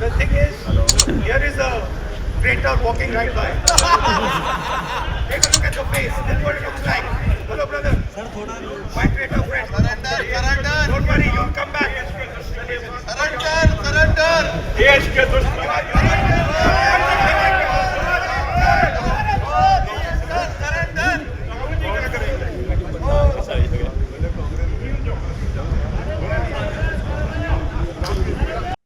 The thing is, here is a traitor walking right by.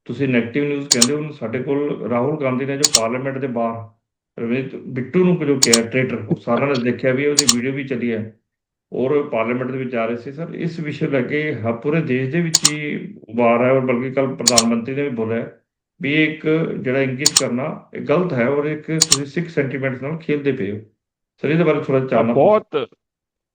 ਤੁਸੀਂ negative news ਕਹਿੰਦੇ ਹੋ, ਸਾਡੇ ਕੋਲ ਰਾਹੁਲ ਗਾਂਧੀ ਨੇ ਜੋ ਪਾਰਲੀਮੈਂਟ ਦੇ ਬਾਹਰ ਰਵਨੀਤ, ਬਿੱਟੂ ਨੂੰ ਜੋ ਕਿਹਾ ਟ੍ਰੇਟਰ ਸਾਰਿਆਂ ਨੇ ਦੇਖਿਆ ਵੀ ਉਹਦੀ ਵੀਡੀਓ ਵੀ ਚੱਲੀ ਹੈ। ਔਰ ਪਾਰਲੀਮੈਂਟ ਦੇ ਵਿੱਚ ਜਾ ਰਹੇ ਸੀ ਸਰ। ਇਸ ਵਿਸ਼ੇ ਲੈ ਕੇ ਪੂਰੇ ਦੇਸ਼ ਦੇ ਵਿੱਚ ਹੀ ਉਭਾਰ ਹੈ ਔਰ ਬਲਕਿ ਕੱਲ ਪ੍ਰਧਾਨ ਮੰਤਰੀ ਨੇ ਵੀ ਬੋਲਿਆ ਵੀ ਇਹ ਇੱਕ ਜਿਹੜਾ ਇੰਗਿਤ ਕਰਨਾ, ਇਹ ਗਲਤ ਹੈ ਔਰ ਇੱਕ ਤੁਸੀਂ ਸਿੱਖ ਸੈਂਟੀਮੈਂਟਸ ਨਾਲ ਖੇਡਦੇ ਪਏ ਹੋ। ਸਰ, ਇਹਦੇ ਬਾਰੇ ਥੋੜਾ ਚਾਨਣਾ ਬਹੁਤ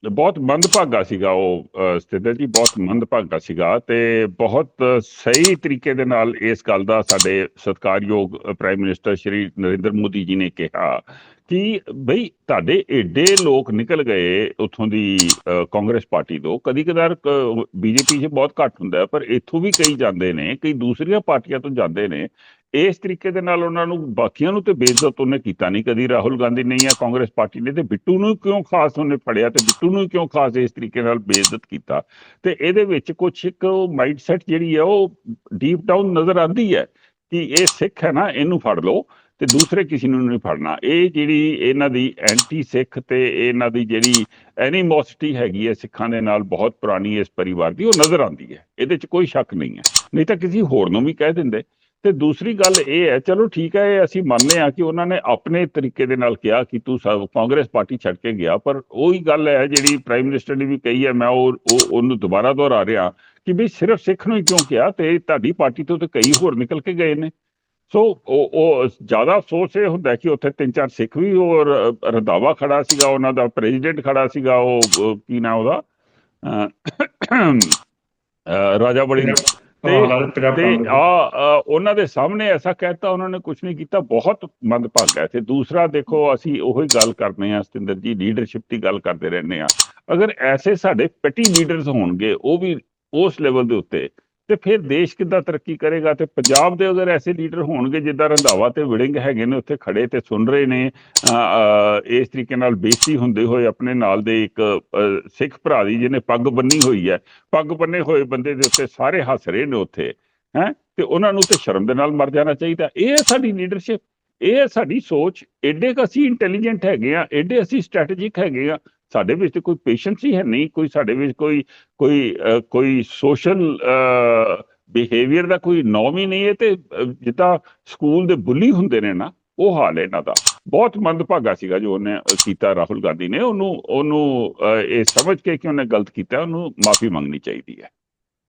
ਬਹੁਤ ਮੰਦਭਾਗਾ ਸੀਗਾ ਉਹ ਸਥਿਤੀ ਜੀ ਬਹੁਤ ਮੰਦਭਾਗਾ ਸੀਗਾ ਤੇ ਬਹੁਤ ਸਹੀ ਤਰੀਕੇ ਦੇ ਨਾਲ ਇਸ ਗੱਲ ਦਾ ਸਾਡੇ ਸਤਿਕਾਰਯੋਗ ਪ੍ਰਾਈਮ ਮਿਨਿਸਟਰ ਸ਼੍ਰੀ ਨਰਿੰਦਰ ਮੋਦੀ ਜੀ ਨੇ ਕਿਹਾ ਕਿ ਬਈ ਤੁਹਾਡੇ ਏਡੇ ਲੋਕ ਨਿਕਲ ਗਏ ਉਥੋਂ ਦੀ ਅ, ਕਾਂਗਰਸ ਪਾਰਟੀ ਤੋਂ ਕਦੀ ਕਦਾਰ ਬੀਜੇਪੀ 'ਚ ਬਹੁਤ ਘੱਟ ਹੁੰਦਾ ਪਰ ਇੱਥੋਂ ਵੀ ਕਈ ਜਾਂਦੇ ਨੇ ਕਈ ਦੂਸਰੀਆਂ ਪਾਰਟੀਆਂ ਤੋਂ ਜਾਂਦੇ ਨੇ ਇਸ ਤਰੀਕੇ ਦੇ ਨਾਲ ਉਹਨਾਂ ਨੂੰ ਬਾਕੀਆਂ ਨੂੰ ਤੇ ਬੇਇੱਜ਼ਤ ਉਹਨੇ ਕੀਤਾ ਨਹੀਂ, ਕਦੀ ਰਾਹੁਲ ਗਾਂਧੀ ਨਹੀਂ ਜਾਂ ਕਾਂਗਰਸ ਪਾਰਟੀ ਨੇ ਤੇ ਬਿੱਟੂ ਨੂੰ ਕਿਉਂ ਖਾਸ ਉਹਨੇ ਫੜਿਆ ਤੇ ਬਿੱਟੂ ਨੂੰ ਕਿਉਂ ਖਾਸ ਇਸ ਤਰੀਕੇ ਨਾਲ ਬੇਇੱਜ਼ਤ ਕੀਤਾ? ਤੇ ਇਹਦੇ ਵਿੱਚ ਕੁਝ ਇੱਕ ਮਾਈਂਡਸੈਟ ਜਿਹੜੀ ਹੈ, ਉਹ ਡੀਪ ਡਾਊਨ ਨਜ਼ਰ ਆਉਂਦੀ ਹੈ ਕਿ ਇਹ ਸਿੱਖ ਹੈ ਨਾ, ਇਹਨੂੰ ਫੜ ਲਓ ਤੇ ਦੂਸਰੇ ਕਿਸੇ ਨੂੰ ਨਹੀਂ ਫੜਨਾ। ਇਹ ਜਿਹੜੀ ਇਹਨਾਂ ਦੀ ਐਂਟੀ ਸਿੱਖ ਤੇ ਇਹਨਾਂ ਦੀ ਜਿਹੜੀ ਐਨੀਮੋਸਿਟੀ ਹੈਗੀ ਹੈ ਸਿੱਖਾਂ ਦੇ ਨਾਲ ਬਹੁਤ ਪੁਰਾਣੀ ਇਸ ਪਰਿਵਾਰ ਦੀ, ਉਹ ਨਜ਼ਰ ਆਉਂਦੀ ਹੈ। ਇਹਦੇ 'ਚ ਕੋਈ ਸ਼ੱਕ ਨਹੀਂ ਹੈ। ਨਹੀਂ ਤਾਂ ਕਿਸੇ ਹੋਰ ਨੂੰ ਵੀ ਕਹਿ ਦਿੰਦੇ। ਤੇ ਦੂਸਰੀ ਗੱਲ ਇਹ ਹੈ ਚਲੋ ਠੀਕ ਹੈ ਇਹ ਅਸੀਂ ਮੰਨਦੇ ਹਾਂ ਕਿ ਉਹਨਾਂ ਨੇ ਆਪਣੇ ਤਰੀਕੇ ਦੇ ਨਾਲ ਕਿਹਾ ਕਿ ਤੂੰ ਕਾਂਗਰਸ ਪਾਰਟੀ ਛੱਡ ਕੇ ਗਿਆ ਪਰ ਉਹੀ ਗੱਲ ਹੈ ਜਿਹੜੀ ਪ੍ਰਾਈਮ ਮਿਨਿਸਟਰ ਨੇ ਵੀ ਕਹੀ ਹੈ ਮੈਂ ਉਹ ਉਹਨੂੰ ਦੁਬਾਰਾ ਦੁਹਰਾ ਰਿਹਾ ਕਿ ਵੀ ਸਿਰਫ ਸਿੱਖ ਨੂੰ ਹੀ ਕਿਉਂ ਕਿਹਾ ਤੇ ਤੁਹਾਡੀ ਪਾਰਟੀ ਤੋਂ ਤੇ ਕਈ ਹੋਰ ਨਿਕਲ ਕੇ ਗਏ ਨੇ। ਸੋ ਉਹ ਉਹ ਜ਼ਿਆਦਾ ਅਫਸੋਸ ਇਹ ਹੁੰਦਾ ਕਿ ਉੱਥੇ ਤਿੰਨ ਚਾਰ ਸਿੱਖ ਵੀ ਔਰ ਅ, ਰੰਧਾਵਾ ਖੜਾ ਸੀਗਾ ਉਹਨਾਂ ਦਾ ਪ੍ਰੈਜ਼ੀਡੈਂਟ ਖੜਾ ਸੀਗਾ ਉਹ ਕੀ ਨਾਮ ਉਹਦਾ? ਰਾਜਾ ਬੜੀ ਤੇ ਆ ਉਹਨਾਂ ਦੇ ਸਾਹਮਣੇ ਐਸਾ ਕਹਿਤਾ ਉਹਨਾਂ ਨੇ ਕੁਝ ਨਹੀਂ ਕੀਤਾ ਬਹੁਤ ਮੰਦਭਾਗਾ ਹੈ ਤੇ ਦੂਸਰਾ ਦੇਖੋ ਅਸੀਂ ਉਹੀ ਗੱਲ ਕਰਨੇ ਆ ਸਤਿੰਦਰ ਜੀ ਲੀਡਰਸ਼ਿਪ ਦੀ ਗੱਲ ਕਰਦੇ ਰਹਿੰਦੇ ਆ ਅਗਰ ਐਸੇ ਸਾਡੇ ਪੈਟੀ ਲੀਡਰਸ ਹੋਣਗੇ ਉਹ ਵੀ ਉਸ ਲੈਵਲ ਦੇ ਉੱਤੇ ਤੇ ਫਿਰ ਦੇਸ਼ ਕਿੱਦਾਂ ਤਰੱਕੀ ਕਰੇਗਾ ਤੇ ਪੰਜਾਬ ਦੇ ਅਗਰ ਐਸੇ ਲੀਡਰ ਹੋਣਗੇ ਜਿੱਦਾਂ ਰੰਧਾਵਾ ਤੇ ਵਿੜਿੰਗ ਹੈਗੇ ਨੇ, ਉੱਥੇ ਖੜੇ ਤੇ ਸੁਣ ਰਹੇ ਨੇ ਇਸ ਤਰੀਕੇ ਨਾਲ ਬੇਇੱਜ਼ਤੀ ਹੁੰਦੇ ਹੋਏ ਆਪਣੇ ਨਾਲ ਦੇ ਇੱਕ ਸਿੱਖ ਭਰਾ ਦੀ ਜਿਹਨੇ ਪੱਗ ਬੰਨੀ ਹੋਈ ਹੈ, ਪੱਗ ਬੰਨੇ ਹੋਏ ਬੰਦੇ ਦੇ ਉੱਤੇ ਸਾਰੇ ਹੱਸ ਰਹੇ ਨੇ ਉੱਥੇ, ਹੈ, ਤੇ ਉਹਨਾਂ ਨੂੰ ਤੇ ਸ਼ਰਮ ਦੇ ਨਾਲ ਮਰ ਜਾਣਾ ਚਾਹੀਦਾ। ਇਹ ਹੈ ਸਾਡੀ ਲੀਡਰਸ਼ਿਪ ਇਹ ਹੈ ਸਾਡੀ ਸੋਚ ਐਡੇ ਕੁ ਅਸੀਂ ਇੰਟੈਲੀਜੈਂਟ ਹੈਗੇ ਆ ਐਡੇ ਅਸੀਂ ਸਟ੍ਰੈਟੇਜਿਕ ਹੈਗੇ ਆ ਸਾਡੇ ਵਿੱਚ ਤੇ ਕੋਈ ਪੇਸ਼ੈਂਸ ਹੀ ਹੈ ਨਹੀਂ, ਕੋਈ ਸਾਡੇ ਵਿੱਚ ਕੋਈ ਕੋਈ ਕੋਈ ਸੋਸ਼ਲ ਬਿਹੇਵੀਅਰ ਦਾ ਕੋਈ ਨੋਮ ਹੀ ਨਹੀਂ ਹੈ ਤੇ ਜਿੱਦਾਂ ਸਕੂਲ ਦੇ ਬੁੱਲੀ ਹੁੰਦੇ ਨੇ ਨਾ, ਉਹ ਹਾਲ ਹੈ ਇਹਨਾਂ ਦਾ। ਬਹੁਤ ਮੰਦਭਾਗਾ ਸੀਗਾ ਜੋ ਉਹਨੇ ਕੀਤਾ, ਰਾਹੁਲ ਗਾਂਧੀ ਨੇ। ਉਹਨੂੰ ਉਹਨੂੰ ਇਹ ਸਮਝ ਕੇ ਕਿ ਉਹਨੇ ਗਲਤ ਕੀਤਾ, ਉਹਨੂੰ ਮਾਫੀ ਮੰਗਣੀ ਚਾਹੀਦੀ ਹੈ।